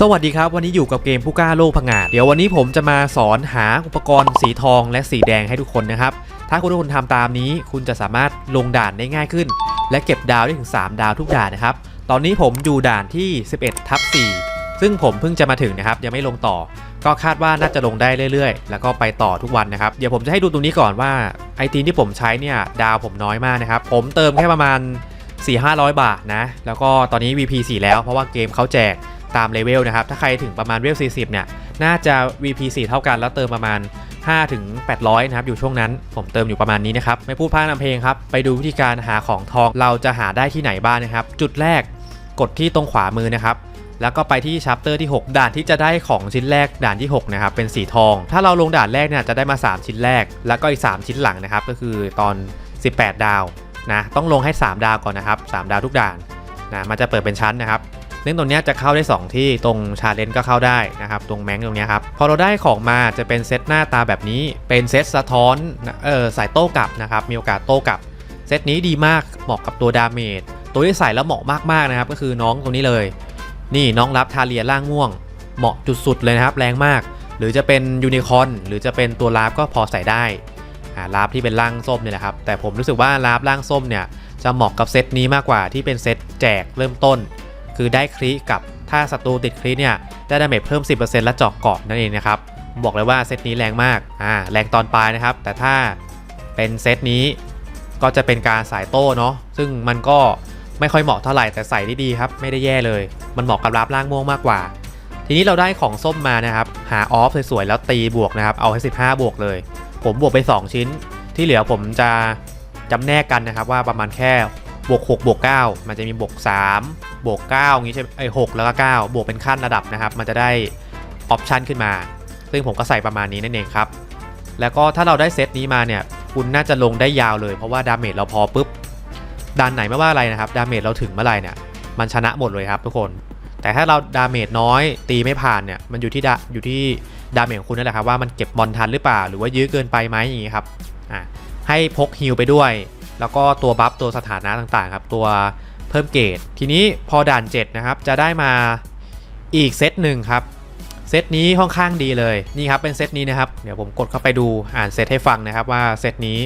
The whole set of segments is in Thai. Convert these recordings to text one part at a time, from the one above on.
สวัสดีครับ วันนี้อยู่กับเกมผู้กล้าโลกผงาดเดี๋ยววันนี้ผมจะมาสอนหาอุปกรณ์สีทองและสีแดงให้ทุกคนนะครับ ถ้าคุณทุกคนทำตามนี้ คุณจะสามารถลงด่านได้ง่ายขึ้น และเก็บดาวได้ถึง 3 ดาวทุกด่านนะครับ ตอนนี้ผมอยู่ด่านที่ 11ทับ4ซึ่งผมเพิ่งจะมาถึงนะครับยังไม่ลงต่อ ก็คาดว่าน่าจะลงได้เรื่อยๆ แล้วก็ไปต่อทุกวันนะครับเดี๋ยวผมจะให้ดูตรงนี้ก่อนว่าไอทีที่ผมใช้เนี่ยดาวผมน้อยมากนะครับผมเติมแค่ประมาณ4-500 บาทนะแล้วก็ตอนนี้ VP 4 แล้วเพราะว่าเกมเขาแจก ตามเลเวลนะครับ ถ้าใครถึงประมาณเวล 40 เนี่ย น่าจะ VP 4 เท่ากันแล้วเติมประมาณ 5 ถึง 800 นะครับ อยู่ช่วงนั้น ผมเติมอยู่ประมาณนี้นะครับ ไม่พูดพร่ำนำเพลงครับ ไปดูวิธีการหาของทอง เราจะหาได้ที่ไหนบ้างนะครับ จุดแรก กดที่ตรงขวามือนะครับ แล้วก็ไปที่ชัปเตอร์ที่ 6 ด่านที่จะได้ของชิ้นแรกด่านที่ 6 นะครับ เป็นสีทอง ถ้าเราลงด่านแรกเนี่ย จะได้มา 3 ชิ้นแรก แล้วก็อีก 3 ชิ้นหลังนะครับ ก็คือตอน 18 ดาวนะ ต้องลงให้ 3 ดาวก่อนนะครับ 3 ดาวทุกด่านนะ มันจะเปิดเป็นชั้นนะครับ ซึ่งตรงนี้จะเข้าได้ 2 ที่ตรงชาเลนจ์ก็เข้าได้นะครับ ตรงแมงตรงนี้ครับ พอเราได้ของมาจะเป็นเซตหน้าตาแบบนี้ เป็นเซตสะท้อนเออสายโต้กลับนะครับ มีโอกาสโต้กลับ เซตนี้ดีมากเหมาะกับตัวดาเมจตัวที่ใส่แล้วเหมาะมากๆนะครับ ก็คือน้องตรงนี้เลย นี่น้องรับทาเรียล่างม่วง เหมาะจุดสุดเลยนะครับแรงมาก หรือจะเป็นยูนิคอนหรือจะเป็นตัวลาบก็พอใส่ได้อ่าลาบที่เป็นร่างส้มเนี่ยแหละครับแต่ผมรู้สึกว่าลาบร่างส้มเนี่ยจะเหมาะกับเซตนี้มากกว่าที่เป็นเซตแจกเริ่มต้น คือได้คริกับถ้าศัตรูติดคริเนี่ยได้ดาเมจเพิ่ม 10%และเจาะเกาะนั่นเองนะครับบอกเลยว่าเซตนี้แรงมากอ่าแรงตอนปลายนะครับ แต่ถ้าเป็นเซตนี้ก็จะเป็นการสายโต้เนาะซึ่งมันก็ไม่ค่อยเหมาะเท่าไหร่แต่ใส่ได้ดีครับ ไม่ได้แย่เลย มันเหมาะกับรับล่างม่วงมากกว่า ทีนี้เราได้ของส้มมานะครับ หาออฟสวยๆแล้วตีบวกนะครับเอาให้ 15 บวกเลย ผมบวกไป 2 ชิ้น ที่เหลือผมจะจำแนกกันนะครับว่าประมาณแค่ บวก6บวก9มันจะมีบวก3บวก9อย่างนี้ใช่ไหมไอ้6แล้วก็9บวกเป็นขั้นระดับนะครับ มันจะได้ออปชันขึ้นมา ซึ่งผมก็ใส่ประมาณนี้นั่นเองครับ แล้วก็ถ้าเราได้เซตนี้มาเนี่ย คุณน่าจะลงได้ยาวเลยเพราะว่าดาเมจเราพอปุ๊บดันไหนไม่ว่าอะไรนะครับ ดาเมจเราถึงเมื่อไหร่เนี่ย มันชนะหมดเลยครับทุกคน แต่ถ้าเราดาเมจน้อยตีไม่ผ่านเนี่ย มันอยู่ที่ดาอยู่ที่ดาเมจของคุณนั่นแหละครับว่ามันเก็บบอลทันหรือเปล่า หรือว่ายื้อเกินไปไหมอย่างงี้ครับ อะให้พกฮิลไปด้วย แล้วก็ตัวบัฟตัวสถานะต่างๆครับตัวเพิ่มเกรดทีนี้พอด่าน7นะครับจะได้มาอีกเซตหนึ่งครับเซตนี้ค่อนข้างดีเลยนี่ครับเป็นเซตนี้นะครับเดี๋ยวผมกดเข้าไปดูอ่านเซตให้ฟังนะครับว่าเซตนี้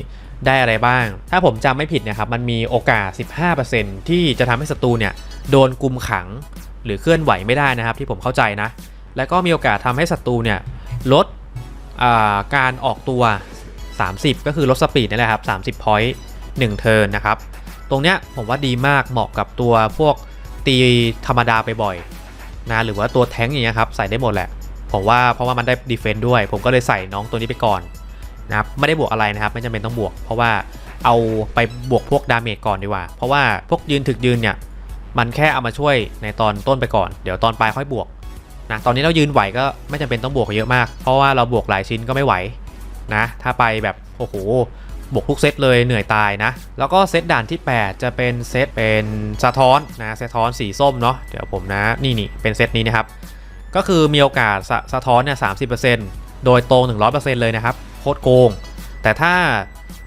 ได้อะไรบ้าง ถ้าผมจำไม่ผิดนะครับมันมีโอกาส 15%ที่จะทำให้ศัตรูเนี่ยโดนกุมขัง หรือเคลื่อนไหวไม่ได้นะครับ ที่ผมเข้าใจนะ แล้วก็มีโอกาสทำให้ศัตรูเนี่ยลดาการออกตัว 30 ก็คือลดสปีดนี่แหละครับ 30 point 1 เทิร์นนะครับ ตรงเนี้ยผมว่าดีมากเหมาะกับตัวพวกตีธรรมดาไปบ่อยนะหรือว่าตัวแท้งอย่างเงี้ยครับใส่ได้หมดแหละ ผมว่าเพราะว่ามันได้ดีเฟนต์ด้วย ผมก็เลยใส่น้องตัวนี้ไปก่อนนะครับไม่ได้บวกอะไรนะครับ ไม่จำเป็นต้องบวก เพราะว่าเอาไปบวกพวกดาเมจก่อนดีกว่า เพราะว่าพวกยืนถึกยืนเนี่ยมันแค่เอามาช่วยในตอนต้นไปก่อน เดี๋ยวตอนปลายค่อยบวกนะตอนนี้เรายืนไหวก็ไม่จำเป็นต้องบวกเยอะมาก เพราะว่าเราบวกหลายชิ้นก็ไม่ไหวนะถ้าไปแบบโอ้โห บวกทุกเซตเลยเหนื่อยตายนะ แล้วก็เซตด่านที่ 8 จะเป็นเซตเป็นสะท้อนนะสะท้อนสีส้มเนาะเดี๋ยวผมนะนี่นี่เป็นเซตนี้นะครับ ก็คือมีโอกาสสะสะท้อนเนี่ยสาโดยตรง 100%เลยนะครับโคตรโกง แต่ถ้า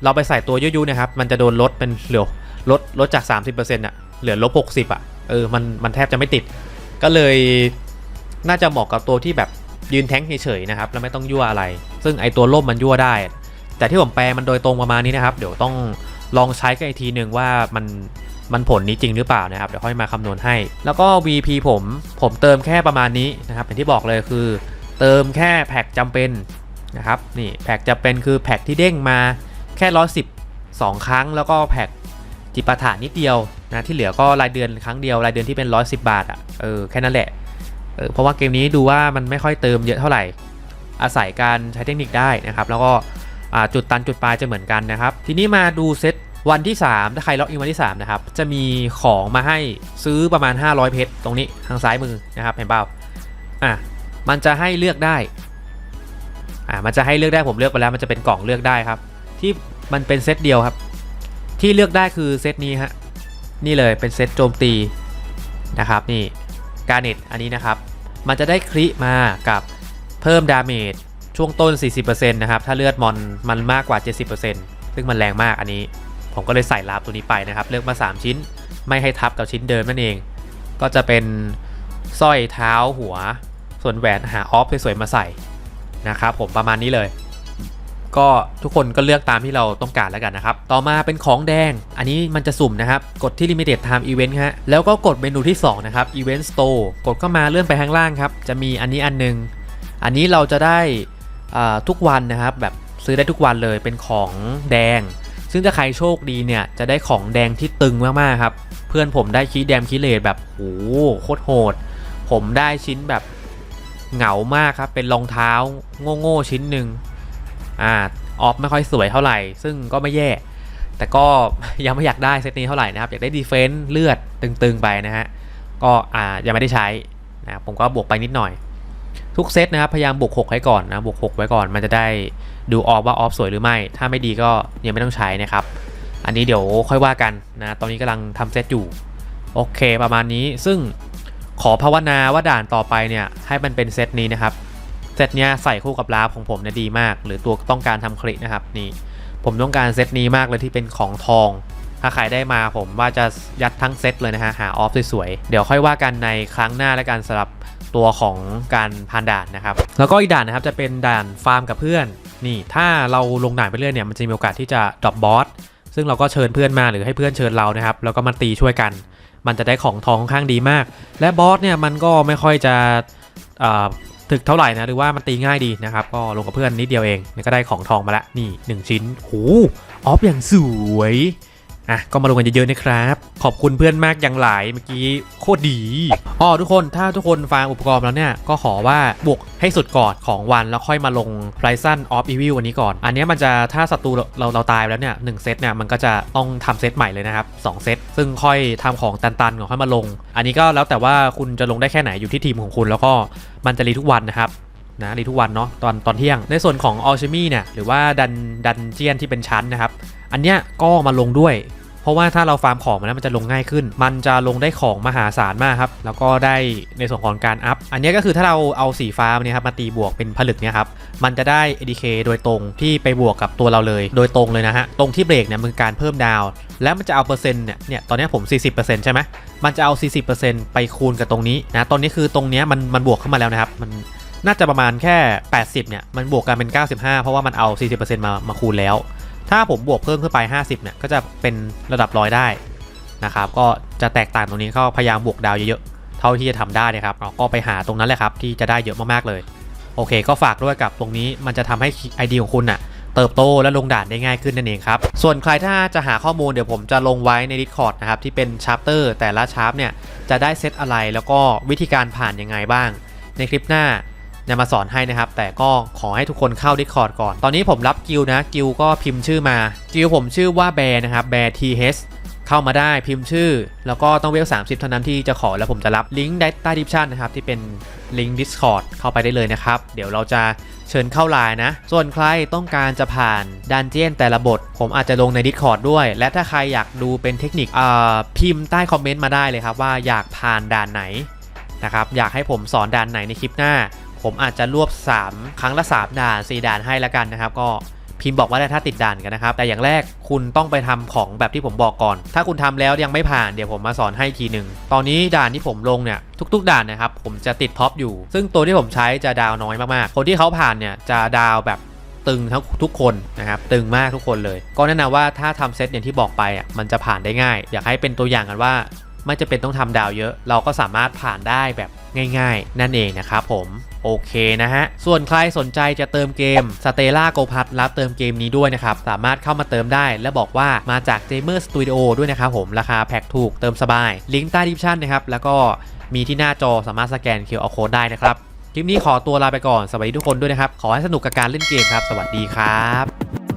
เราไปใส่ตัวยุยๆนะครับ มันจะโดนลดเป็นเหลือลดลดจาก 30%อะเหลือลบ60 อะเออมันมันแทบจะไม่ติด ก็เลยน่าจะเหมาะกับตัวที่แบบยืนแท้งเฉยๆนะครับ แล้วไม่ต้องยั่วอะไร ซึ่งไอตัวล่มมันยั่วได้ แต่ที่ผมแปลมันโดยตรงประมาณนี้นะครับ เดี๋ยวต้องลองใช้กันอีกทีหนึ่งว่ามันมันผลนี้จริงหรือเปล่านะครับ เดี๋ยวค่อยมาคำนวณให้ แล้วก็ VP ผมผมเติมแค่ประมาณนี้นะครับอย่างที่บอกเลยคือ เติมแค่แพ็กจำเป็นนะครับนี่แพ็กจะเป็นคือแพ็กที่เด้งมาแค่110 2ครั้ง แล้วก็แพ็กจิปาถานิดเดียวนะที่เหลือก็รายเดือนครั้งเดียวรายเดือนที่เป็น110บาทอะเออแค่นั้นแหละเออเพราะว่าเกมนี้ดูว่ามันไม่ค่อยเติมเยอะเท่าไหร่ อาศัยการใช้เทคนิคได้นะครับ แล้วก็ จุดตันจุดปลายจะเหมือนกันนะครับ ทีนี้มาดูเซตวันที่ 3 ถ้าใครล็อกอินวันที่ 3 นะครับ จะมีของมาให้ซื้อประมาณ 500 เพชรตรงนี้ทางซ้ายมือนะครับเห็นเปล่าอะมันจะให้เลือกได้อ่ามันจะให้เลือกได้ผมเลือกไปแล้วมันจะเป็นกล่องเลือกได้ครับ ที่มันเป็นเซตเดียวครับ ที่เลือกได้คือเซตนี้ฮะนี่เลยเป็นเซตโจมตีนะครับนี่การเน็ตอันนี้นะครับ มันจะได้คริมากับเพิ่มดาเมจ ช่วงต้น 40%นะครับ ถ้าเลือดมอนมันมากกว่า 70%ซึ่งมันแรงมากอันนี้ ผมก็เลยใส่ลาบตัวนี้ไปนะครับ เลือกมา 3 ชิ้น ไม่ให้ทับกับชิ้นเดิมนั่นเอง ก็จะเป็นสร้อยเท้าหัว ส่วนแหวนหาออฟสวยๆมาใส่นะครับผมประมาณนี้เลย ก็ทุกคนก็เลือกตามที่เราต้องการแล้วกันนะครับ ต่อมาเป็นของแดง อันนี้มันจะสุ่มนะครับ กดที่ Limited Time Event ฮะ แล้วก็กดเมนูที่ 2 นะครับ Event Store กดเข้ามาเลื่อนไปข้างล่างครับ จะมีอันนี้อันหนึง อันนี้เราจะได้ ทุกวันนะครับแบบซื้อได้ทุกวันเลยเป็นของแดง ซึ่งถ้าใครโชคดีเนี่ยจะได้ของแดงที่ตึงมากๆครับ เพื่อนผมได้คีแดมคีเลดแบบโหโคตรโหด ผมได้ชิ้นแบบเหงามากครับเป็นรองเท้าโง่ๆชิ้นหนึ่งอ่าออฟไม่ค่อยสวยเท่าไหร่ ซึ่งก็ไม่แย่ แต่ก็ยังไม่อยากได้เซตนี้เท่าไหร่นะครับ อยากได้ดีเฟนส์เลือดตึงๆไปนะฮะ ก็อ่ายังไม่ได้ใช้นะครับผมก็บวกไปนิดหน่อย ทุกเซตนะครับพยายามบวก6ไว้ก่อนนะบวก6ไว้ก่อน มันจะได้ดูออฟว่าออฟสวยหรือไม่ ถ้าไม่ดีก็ยังไม่ต้องใช้นะครับ อันนี้เดี๋ยวค่อยว่ากันนะตอนนี้กำลังทำเซตอยู่ โอเคประมาณนี้ซึ่งขอภาวนาว่าด่านต่อไปเนี่ยให้มันเป็นเซตนี้นะครับเซตเนี้ยใส่คู่กับลาฟของผมเนี่ยดีมาก หรือตัวต้องการทำคลิกนะครับนี่ผมต้องการเซตนี้มากเลยที่เป็นของทอง ถ้าใครได้มาผมว่าจะยัดทั้งเซตเลยนะฮะหาออฟสวยๆเดี๋ยวค่อยว่ากันในครั้งหน้าแล้วกันสำหรับ ตัวของการผ่านด่านนะครับ แล้วก็อีกด่านนะครับจะเป็นด่านฟาร์มกับเพื่อน นี่ ถ้าเราลงด่านไปเรื่อยเนี่ยมันจะมีโอกาสที่จะดรอปบอสซึ่งเราก็เชิญเพื่อนมาหรือให้เพื่อนเชิญเรานะครับ แล้วก็มาตีช่วยกัน มันจะได้ของทองค่อนข้างดีมาก และบอสเนี่ยมันก็ไม่ค่อยจะถึกเท่าไหร่นะหรือว่ามันตีง่ายดีนะครับ ก็ลงกับเพื่อนนิดเดียวเองก็ได้ของทองมาละนี่ 1 ชิ้นโหออฟอย่างสวย อะก็มาลงกันเยอะๆนะครับ ขอบคุณเพื่อนมากอย่างหลายเมื่อกี้โคตรดีอ๋อทุกคนถ้าทุกคนฟังอุปกรณ์แล้วเนี่ยก็ขอว่าบวกให้สุดก่อนของวันแล้วค่อยมาลง Horizon of Evil วันนี้ก่อน อันนี้มันจะถ้าศัตรูเราเราตายแล้วเนี่ยหนึ่งเซตเนี่ยมันก็จะต้องทำเซตใหม่เลยนะครับสองเซตซึ่งค่อยทำของตันๆก่อนค่อยมาลง อันนี้ก็แล้วแต่ว่าคุณจะลงได้แค่ไหนอยู่ที่ทีมของคุณ แล้วก็มันจะรีทุกวันนะครับนะรีทุกวันเนาะตอนตอนเที่ยง ในส่วนของออลชมีเนี่ยหรือว่าดันดันเจียนที่เป็นชั้นนะครับอันเนี้ยก็มาลงด้วย เพราะว่าถ้าเราฟาร์มของมาแล้วมันจะลงง่ายขึ้น มันจะลงได้ของมหาศาลมากครับ แล้วก็ได้ในส่วนของการอัพ อันนี้ก็คือถ้าเราเอาสีฟ้าเนี่ยครับมาตีบวกเป็นผลึกเนี่ยครับ มันจะได้ ADK โดยตรงที่ไปบวกกับตัวเราเลย โดยตรงเลยนะฮะ ตรงที่เบรกเนี่ยมันคือการเพิ่มดาว แล้วมันจะเอาเปอร์เซ็นต์เนี่ย เนี่ยตอนนี้ผม 40%ใช่ไหมมันจะเอา 40%ไปคูณกับตรงนี้นะ ตอนนี้คือตรงนี้มันมันบวกเข้ามาแล้วนะครับ มันน่าจะประมาณแค่ 80 เนี่ย มันบวกกันเป็น 95 เพราะว่ามันเอา 40%มามาคูณแล้ว ถ้าผมบวกเพิ่มขึ้นไป 50เนี่ยก็จะเป็นระดับร้อยได้นะครับก็จะแตกต่างตรงนี้ก็พยายามบวกดาวเยอะๆเท่าที่จะทำได้นะครับเราก็ไปหาตรงนั้นแหละครับที่จะได้เยอะมากๆเลย โอเค ก็ฝากด้วยกับตรงนี้มันจะทำให้ ID ของคุณน่ะเติบโตและลงด่านได้ง่ายขึ้นนั่นเองครับ ส่วนใครถ้าจะหาข้อมูลเดี๋ยวผมจะลงไว้ใน Discord นะครับ ที่เป็นชาร์ปเตอร์แต่ละชาร์ปเนี่ย จะได้เซตอะไรแล้วก็วิธีการผ่านยังไงบ้าง ในคลิปหน้า จะมาสอนให้นะครับ แต่ก็ขอให้ทุกคนเข้า Discord ก่อน ตอนนี้ผมรับกิลนะ กิลก็พิมพ์ชื่อมา กิลผมชื่อว่าแบร์นะครับ แบร์ TH เข้ามาได้พิมพ์ชื่อ แล้วก็ต้องเวล 30 เท่านั้นที่จะขอแล้วผมจะรับลิงก์ใต้ดิสชันนะครับที่เป็นลิงก์ Discord เข้าไปได้เลยนะครับ เดี๋ยวเราจะเชิญเข้าไลน์นะ ส่วนใครต้องการจะผ่านดันเจียนแต่ละบท ผมอาจจะลงใน Discord ด้วย และถ้าใครอยากดูเป็นเทคนิคพิมพ์ใต้คอมเมนต์มาได้เลยครับว่าอยากผ่านด่านไหนนะครับอยากให้ผมสอนด่านไหนในคลิปหน้า ผมอาจจะรวบ 3 ครั้งละ 3 ด่าน 4 ด่านให้แล้วกันนะครับ ก็พิมพ์บอกว่าได้ถ้าติดด่านกันนะครับ แต่อย่างแรกคุณต้องไปทำของแบบที่ผมบอกก่อน ถ้าคุณทำแล้วยังไม่ผ่านเดี๋ยวผมมาสอนให้ทีหนึ่ง ตอนนี้ด่านที่ผมลงเนี่ยทุก ๆ ด่านนะครับผมจะติดท็อปอยู่ ซึ่งตัวที่ผมใช้จะดาวน้อยมากๆ คนที่เขาผ่านเนี่ยจะดาวแบบตึงทั้งทุกคนนะครับตึงมากทุกคนเลย ก็แนะนำว่าถ้าทำเซตอย่างที่บอกไปอะมันจะผ่านได้ง่าย อยากให้เป็นตัวอย่างกันว่า ไม่จะเป็นต้องทำดาวเยอะ เราก็สามารถผ่านได้แบบง่ายๆ นั่นเองนะครับผมโอเคนะฮะ ส่วนใครสนใจจะเติมเกม s t e l l a g o p a t รับเติมเกมนี้ด้วยนะครับ สามารถเข้ามาเติมได้ และบอกว่ามาจาก Gamer Studio ด้วยนะครับผม ราคาแพ็กถูกเติมสบาย ลิงก์ใต้ดิสชันนะครับ แล้วก็มีที่หน้าจอสามารถสแกน QR Code ได้นะครับ คลิปนี้ขอตัวลาไปก่อน สวัสดีทุกคนด้วยนะครับ ขอให้สนุกกับการเล่นเกมครับ สวัสดีครับ